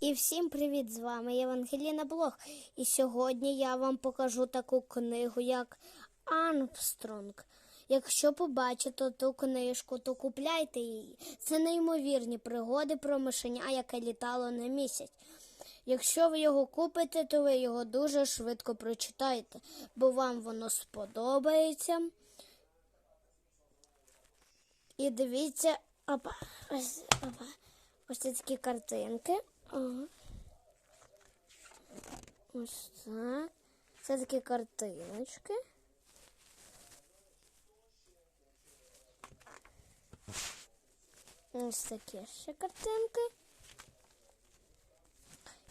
І всім привіт! З вами Євангеліна Блог. І сьогодні я вам покажу таку книгу, як Армстронг. Якщо побачите ту книжку, то купляйте її. Це неймовірні пригоди про мишеня, яке літало на місяць. Якщо ви його купите, то ви його дуже швидко прочитаєте, бо вам воно сподобається. І дивіться, опа, ось, опа, ось такі картинки. Ось так. Це такі картиночки. Ось такі ще картинки.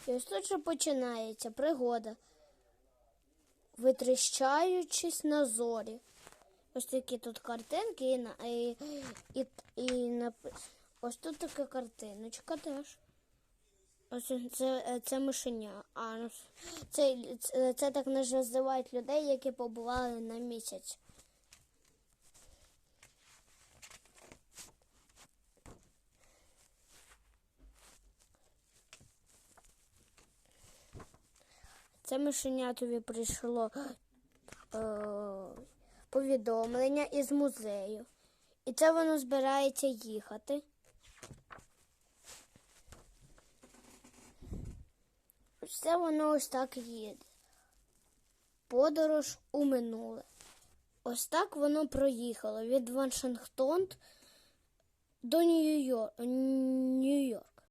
І ось тут же починається пригода. Витріщаючись на зорі. Ось такі тут картинки і, і, і, і написано. Ось тут така картиночка теж. Ось це, це мишеня. А, ну, це, це, це так називають людей, які побували на місяць. Це мишенятові прийшло е, повідомлення із музею. І це воно збирається їхати. Це воно ось так їде. Подорож у минуле. Ось так воно проїхало від Вашингтон до Нью-Йор- Нью-Йорк.